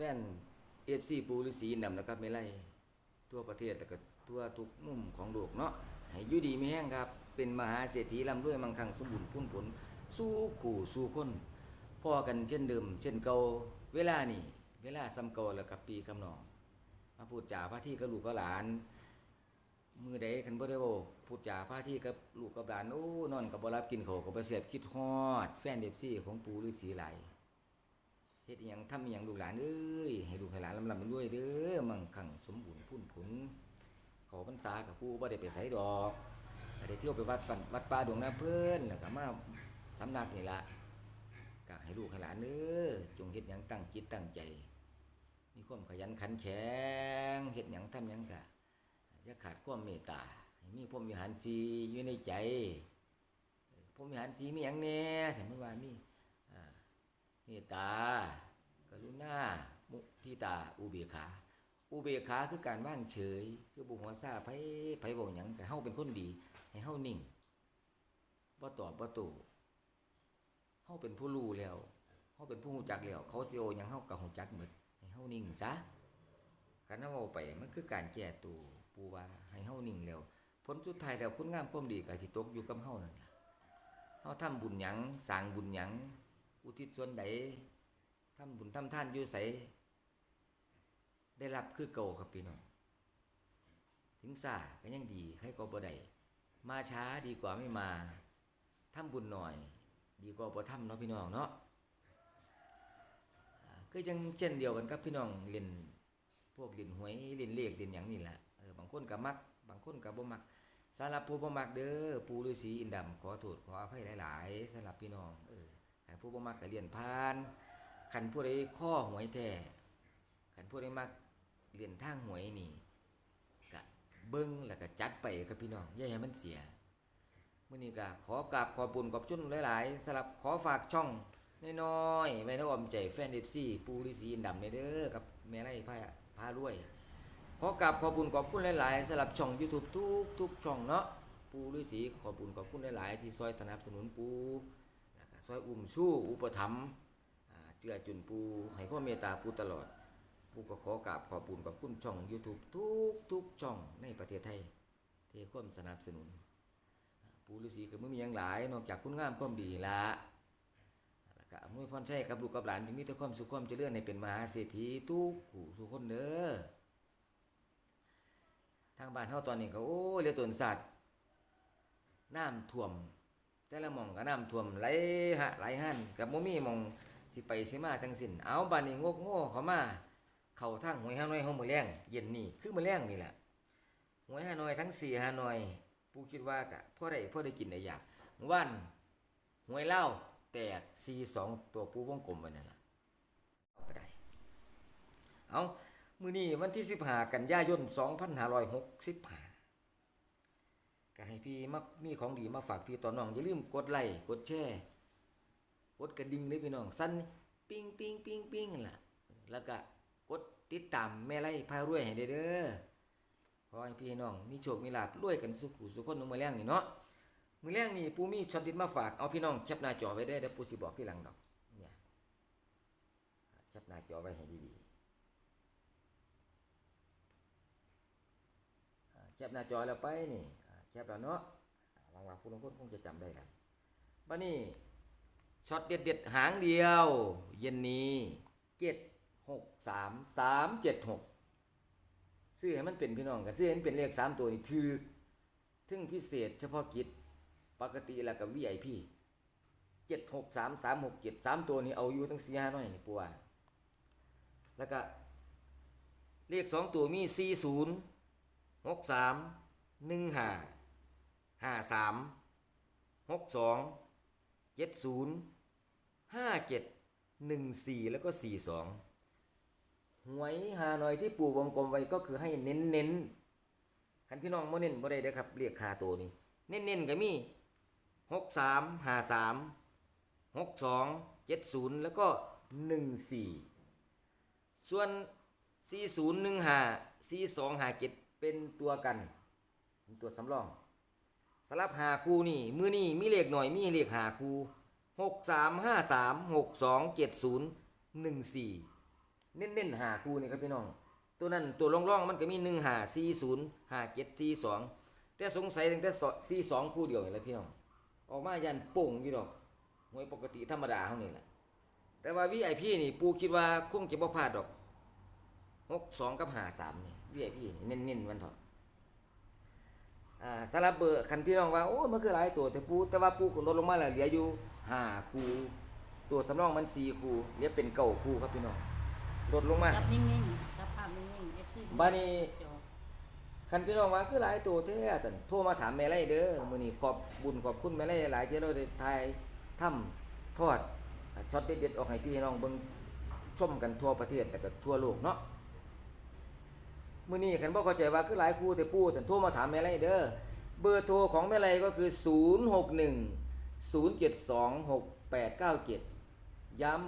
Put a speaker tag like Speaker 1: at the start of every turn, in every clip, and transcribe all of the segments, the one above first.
Speaker 1: แฟนเอฟซีปูฤาษีนำนะครับไม่ไล่ทั่วประเทศแล้วก็ทั่วทุกมุมของโลกเนาะให้ยู่ดีมีแห้งครับ เป็นมหาเศรษฐีร่ำรวยมั่งคั่งสมบูรณ์พุ่นผล สู้ขู่สู้คนพ่อกันเช่นเดิม เช่นเก่าเวลานี่ เวลาซ้ำเก่าแล้วกับปีกำนอง มาพูดจาพระที่กับลูกกับหลาน มือใดคันบ่ได้เว้าพูดจาพระที่กับลูกกับหลานโอ้นอนกับบ่รับกินข้ากับบ่เสียบคิดฮอด แฟนเดฟซี่ของปู่ฤาษีไหล เฮ็ดอิหยังทำอิหยังลูกหลานเอ้ยให้ลูกให้หลานลำลำด้วยเด้อมั่งคั่งสมบูรณ์พุ่นผลขอพรรษากับผู้บ่ได้ไปไสดอกก็ได้เที่ยวไปวัดปันวัดป่าดวงนาเพิ่นแล้วก็มาสำนักนี่ละก็ให้ลูกให้หลานเด้อจงเฮ็ดหยังตั้งจิตตั้งใจ มีความขยันขันแข็งเฮ็ดหยังทำหยังกะอย่าขาดความเมตตาให้มีพรหมวิหารสีอยู่ในใจพรหมวิหารสีมีหยังแน่สมมติว่ามีอ่า เมตตากรุณา มุทิตา อุเบกขา อุเบกขาคือการว่างเฉย คือบุหัวซาไผไผบ่หยังแต่เฮาเป็นคนดี ให้เฮานิ่งบ่ตอบบ่โต้เฮาเป็นผู้รู้แล้วเฮาเป็นผู้รู้จักแล้ว เขาสิโอหยังเฮาก็รู้จักหมดให้เฮานิ่งซะการเว้าไปมันคือการแก้ตัวปูว่าให้เฮานิ่งแล้วผลสุดท้ายแล้วคุณงามความดีก็สิตกอยู่กับเฮานั่นล่ะเฮาทำบุญหยังสร้างบุญหยัง อุทิศส่วนใดทำบุญทำท่านอยู่ไสได้รับคือเก่าครับพี่น้องถึงซ่าก็ยังดีใครก็บ่ได้มาช้าดีกว่าไม่มาทำบุญหน่อย ดีกว่าบ่ทำเนาะพี่น้องเนาะก็ยังเช่นเดียวกันกับพี่น้องเล่นพวกเล่นหวยเล่นเลขเล่นหยังนี่แหละเออบางคนก็มัก บางคนก็บ่มักสำหรับผู้บ่มักเด้อปู่ฤาษีอินดำขอโทษขออภัยหลาย ๆสำหรับพี่น้องเออ คันผู้บ่มักก็เรียนผ่านคันผู้ใดข้อหวยแท้คันผู้ใดมักเรียนทางหวยนี่ก็เบิ่งแล้วก็จัดไปครับพี่น้องอย่าให้มันเสียมื้อนี้ก็ขอกราบขอบุญขอบจุนหลายๆสำหรับขอฝากช่องน้อยๆไว้ในอ้อมใจแฟนเอฟซีปูริสีนดำเนี่ยเด้อกับแม่ไร่พาพารวย ขอกราบขอบุญขอบคุณหลายๆสำหรับช่อง YouTube ทุกทุกช่องเนาะปูฤาษีขอบคุณขอบคุณหลายๆที่ซอยสนับสนุนปู ซอยอุ้มชู้อุปถัมภ์เจือจุนปูให้ความเมตตาปูตลอดปูก็ขอกราบขอบคุณขอบคุณช่อง YouTube ทุกทุกช่องในประเทศไทยที่ควมสนับสนุน ปูฤาษีก็ไม่มีอย่างหลาย นอกจากคุณงามความดีละแล้วก็อำนวยพรชัยกับลูกกับหลานที่มีแต่ความสุขความเจริญในเป็นมหาเศรษฐีทุกผู้ทุกคนเด้อทางบ้านเฮาตอนนี้ก็โอ้เรือตนสัตว์น้ำท่วม แต่ละหม่องก็น้ำท่วมไหลหะไหลหันกับบ่มีหม่องสิไปสิมาทั้งสิ้นเอาบ้านนี้งกโง่เข้ามาเข้าทางหวยฮานอยเฮามื้อแรงเย็นนี้คือมื้อแรงนี่แหละหวยฮานอยทั้ง4ฮานอยผู้คิดว่าก็พอได้พอได้กินได้อยากวันหวยเล่าแตก C2 ตัวปูวงกลมไว้นั่นล่ะเอาก็ได้เอามื้อนี้วันที่15กันยายน2565 ก็ให้พี่มามีของดีมาฝากพี่ต่อน้องอย่าลืมกดไลค์กดแชร์กดกระดิ่งเด้อพี่น้องสั่นปิ้งปิ้งปิ้งปิ้งล่ะแล้วก็กดติดตามแม่ไล่พารวยให้เด้อขอให้พี่น้องมีโชคมีลาภรวยกันสุขุสุขคนในมื้อแรงนี่เนาะมือแรกนี่ปูมีช็อตดิดมาฝากเอาพี่น้องแคปหน้าจอไว้ได้เดี๋ยวปูสิบอกที่หลังดอกเนี่ยแคปหน้าจอไว้ให้ดีๆแคปหน้าจอแล้วไปนี่ แคปแล้วเนาะหวังว่าผู้ลางคนคงจะจำได้กันบัดนี้ช็อตเด็ดเด็ดๆหางเดียว เย็นนี้เจ็ดหกสามสามเจ็ดหกซื้อให้มันเป็นพี่น้องกันซื้อให้มันเป็นเลขสามตัวนี่ถือทึ่งพิเศษเฉพาะกิจปกติแล้วกับ VIP เจ็ดหกสามสามหกเจ็ดสามตัวนี้เอาอยู่ทั้งสี่ห้าน้อยนี่ปัวแล้วก็เลขสองตัวมีสี่ศูนย์หกสามหนึ่งห้า ห้าสามหกสองเจ็ดศูนย์ห้าเจ็ดหนึ่งสี่แล้วก็สี่สองหวยหานอยที่ปู่วงกลมไว้ก็คือให้เน้นเน้นคันพี่น้องบ่เน้นบ่ได้เด้อครับเรียกคาตัวนี้เน้นๆก็มีหกสามห้าสามหกสองเจ็ดศูนย์แล้วก็หนึ่งสี่ส่วนสี่ศูนย์หนึ่งห้าสี่สองห้าเจ็ดเป็นตัวกัน เป็นตัวสำรอง สำหรับหาคูนี่มือนี่มีเลขหน่อยมีเลขหาคูหกสามห้าสามหกสองเจ็ดศูนย์หนึ่งสี่เน้นๆหาคูนี่ครับพี่น้อง ตัวนั้นตัวร่องๆมันก็มีหนึ่งหาสี่ศูนย์หาเจ็ดสี่สองแต่สงสัยตั้งแต่สี่สองคู่เดียวนี่แหละพี่น้อง ออกมายันโป่งอยู่ดอกหวยปกติธรรมดาเท่านี้แหละแต่ว่าวีไอพีนี่ปูคิดว่าคงจะบ่พลาดดอกหกสองกับหาสามนี่วีไอพีนี่เน้นๆมันเถอะ อ่าสำหรับเบอร์คันพี่น้องว่าโอ้มันคือหลายตัวแต่ปูแต่ว่าปูก็ลดลงมาแล้วเหลืออยู่ห้าคู่ตัวสำรองมันสี่คู่เหลือเป็นเก้าคู่ครับพี่น้องลดลงมา
Speaker 2: จับนิ่งๆจับภาพนิ่งๆ FC
Speaker 1: บ้านนี้
Speaker 2: จอ
Speaker 1: คันพี่น้องว่าคือหลายตัวแท้จันโทรมาถามแม่ไร่เด้อมื้อนี้ขอบบุญขอบคุณแม่ไร่หลายที่เราได้ถ่ายทำทอดช็อตเด็ดๆออกให้พี่น้องเบิ่งชมกันทั่วประเทศแต่ก็ทั่วโลกเนาะ มื้อนี้คันบ่เข้าใจว่าคือหลายครูแต่ปู่แต่โทรมาถามแม่ไรเด้อเบอร์โทรของแม่ไรก็คือ 061 072 6897 ย้ำ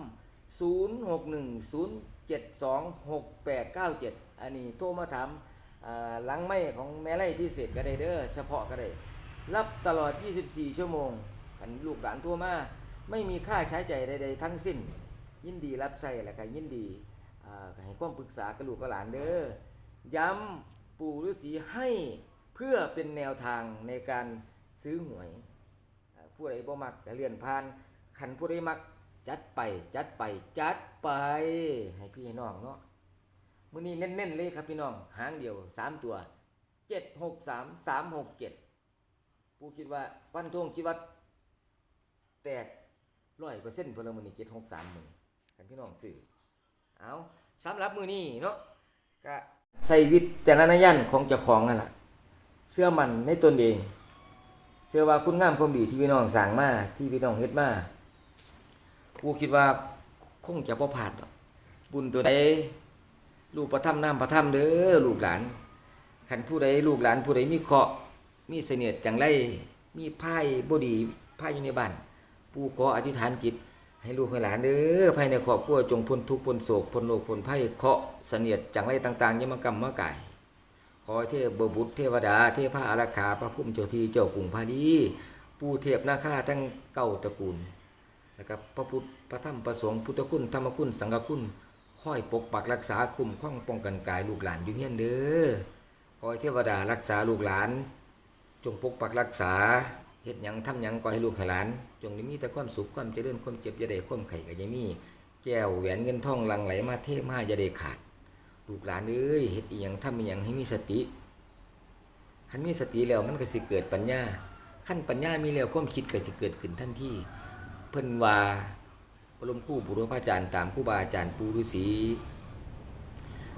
Speaker 1: 0610726897 อันนี้โทรมาถามหลังไม่ของแม่ไล่พิเศษก็ได้เด้อเฉพาะก็ได้ รับตลอด 24 ชั่วโมงอันลูกหลานโทรมาไม่มีค่าใช้จ่ายใดๆทั้งสิ้น ยินดีรับใช้และก็ยินดีให้ความปรึกษากับลูกกับหลานเด้อ ย้ำปู่ฤาษีให้เพื่อเป็นแนวทางในการซื้อหวย ผู้ใดบ่มักเลื่อนผ่านขันผู้ใดมักจัดไปจัดไปจัดไปให้พี่ให้น้องเนาะมื้อนี้เน้นๆเลยครับพี่น้องหางเดียวสามตัวเจ็ดหกสามสามหกเจ็ดผู้คิดว่าฟันทงคิดว่าแตกร้อยเปอร์เซ็นต์พลเมือนี้เจ็ดหกสามมือกันพี่น้องสื่อเอาสำหรับมือนี้เนาะก็ ใส่วิจารณญาณของเจ้าของนั่นแหละเชื่อมันในตนเองเชื่อว่าคุณงามความดีที่พี่น้องสั่งมาที่พี่น้องเฮ็ดมากูคิดว่าคงจะบ่ผ่านดอกบุญตัวใดลูกประทับน้ำประทับเด้อลูกหลานขันผู้ใดลูกหลานผู้ใดมีเคาะมีเสนียดจังไรมีไพ่บดีไพ่อยู่ในบ้านผู้ขออธิษฐานจิต ให้ลูกให้หลานเด้อภายในครอบครัวจงพ้นทุกข์พ้นโศกพ้นโรคพ้นภัยเคาะเสนียดจังไรต่างๆยมกรรมมากายขอเทพบบุตรเทวดา เทพอารักขาพระพุ่มเจ้าทีเจ้ากรุงพาดีปู่เทพนาคาทั้งเก้าตระกูลนะครับพระพุทธพระธรรมพระสงฆ์พุทธคุณธรรมคุณสังฆคุณคอยปกปักรักษาคุ้มครองป้องกันกายลูกหลานอยู่เฮียนเด้อคอยเทวดารักษาลูกหลาน จงปกปักรักษา เฮ็ดหยังทำหยังก็ให้ลูกให้หลาน จงได้มีแต่ความสุขความเจริญความเจ็บอย่าได้ความไข่ก็อย่ามี แก้วแหวนเงินทองหลังไหลมาเทมาอย่าได้ขาด ลูกหลานเอ้ยเฮ็ดอีหยังทำอีหยังให้มีสติคันมีสติแล้วมันก็สิเกิดปัญญาขั้นปัญญามีแล้วความคิดก็สิเกิดขึ้นทันทีเพิ่นว่าบรมคู่บุรุษอาจารย์ตามครูบาอาจารย์ปูฤาษี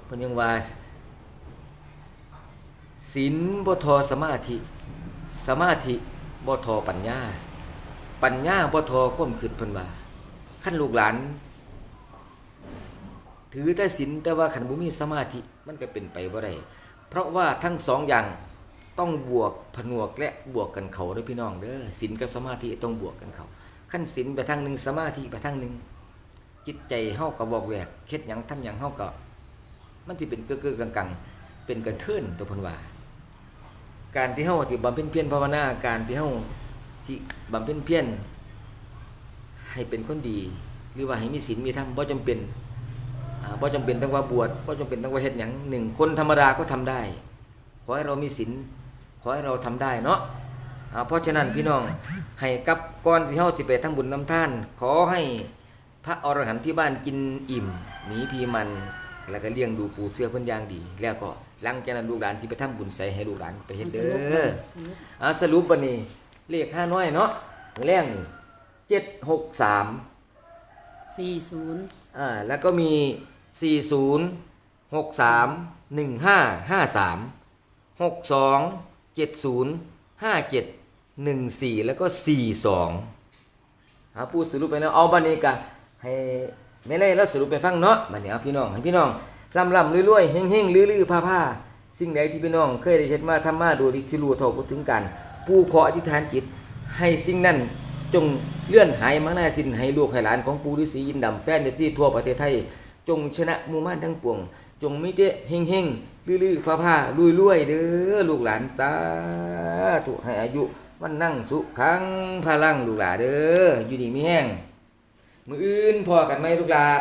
Speaker 1: เพิ่นยังว่าศีลบ่ทอสมาธิ สมาธิ บ่ทอปัญญา ปัญญาบ่ทอความคิดเพิ่นว่าคันลูกหลาน ถือแต่ศีลแต่ว่าคันบ่มีสมาธิมันก็เป็นไปบ่ได้เพราะว่าทั้งสองอย่างต้องบวกผนวกและบวกกันเขาด้อพี่น้องเด้อศีลกับสมาธิต้องบวกกันเขาขั้นศีลไปทางหนึ่งสมาธิไปทางหนึ่งจิตใจเฮากับวอกแวกเฮ็ดหยังทำหยังเฮาก็มันสิเป็นเกื้อๆกังๆเป็นกระเทินตัวพิ่นว่า การที่เฮาสิบำเพ็ญเพียรภาวนาการที่เฮาสิบำเพ็ญเพียรให้เป็นคนดี หรือว่าให้มีศีลมีธรรมบ่จำเป็นอ่าบ่จำเป็นต้องว่าบวชบ่จำเป็นต้องว่าเฮ็ดหยังหนึ่งคนธรรมดาก็ทำได้ ขอให้เรามีศีลขอให้เราทำได้เนาะอ่าเพราะฉะนั้นพี่น้องให้กับก่อนที่เฮาสิไปทำบุญน้ำท่าน ขอให้พระอรหันต์ที่บ้านกินอิ่มหนีพีมัน แล้วก็เลี้ยงดูปูเสื้อเพิ่นอย่างดีแล้วก็ หลังจากนั้นลูกหลานที่ไปทำบุญใส่ให้ลูกหลานไปเฮ็ด
Speaker 2: ส
Speaker 1: เด้
Speaker 2: รุป
Speaker 1: อ
Speaker 2: สรุป
Speaker 1: อ่าสรุปบัดนี้เลข5น้อยเนาะมื้อแรงนี่763
Speaker 2: 40
Speaker 1: อ่าแล้วก็มี40 63 1553 62 70 57 14แล้วก็42หาพูดสรุปไปนะเอาบันนี้กะให้ไม่เล่แล้วสรุปไปฟังเนาะบันนี้เอาพี่น้องให้พี่น้อง ร่ำร่ำรวยๆเฮงเฮงลื้อๆผ้าผ้าสิ่งใดที่พี่น้องเคยได้เห็นมาทำมาโดยที่รู้เท่าถึงกันผู้ขออธิษฐานจิตให้สิ่งนั้นจงเลื่อนหายมาหน้าสิ้นให้ลูกให้หลานของปู่ฤาษียินดำแฟนเดฟซี่ทั่วประเทศไทย จงชนะมูม่านทั้งปวง จงมีแต่เฮงเฮงลื้อๆผ้าผ้าๆรวยเด้อลูกหลานสาธุให้อายุมันนั่งสุขังพลังลูกหลานเด้ออยู่ดีมีแห้งมืออื่นพอกันไหมลูกหลาน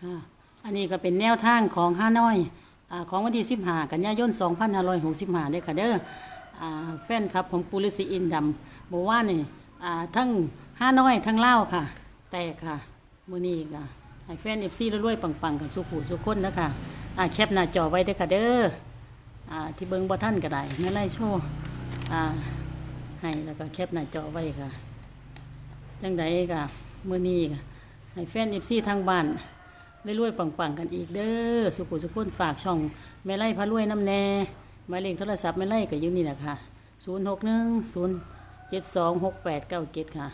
Speaker 2: ค่ะ อันนี้ก็เป็นแนวทางของห้าน้อยอาของวันที่15กันยายน2565เด้อค่ะเด้ออ่าแฟนครับของปูฤาษีอินดำเมื่านี่อ่าทั้งห้าน้อยทั้งเล่าค่ะ แตกค่ะมือนี้ก็ให้แฟน FC รวยๆปังๆ กันสุขูสุขคนนะคะอ่าแคปหน้าจอไว้เด้อค่ะเด้ออ่าที่เบิ่งบ่ทันก็ได้เมื่อไรโชว์อ่าให้แล้วก็แคปหน้าจอไว้ค่ะจังใดก็มือนี้ก็ให้แฟน FC ทางบ้าน รวยๆปังๆกันอีกเด้อสุขุสุขุนฝากช่องแม่ไล่พระรวยน้ำแน่หมายเลขโทรศัพท์แม่ไล่ก็อยู่นี่แหละค่ะ061 0726897ค่ะ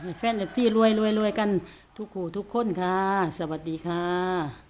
Speaker 2: ให้แฟน FC รวยๆรวยกันทุกคู่ทุกคนค่ะ สวัสดีค่ะ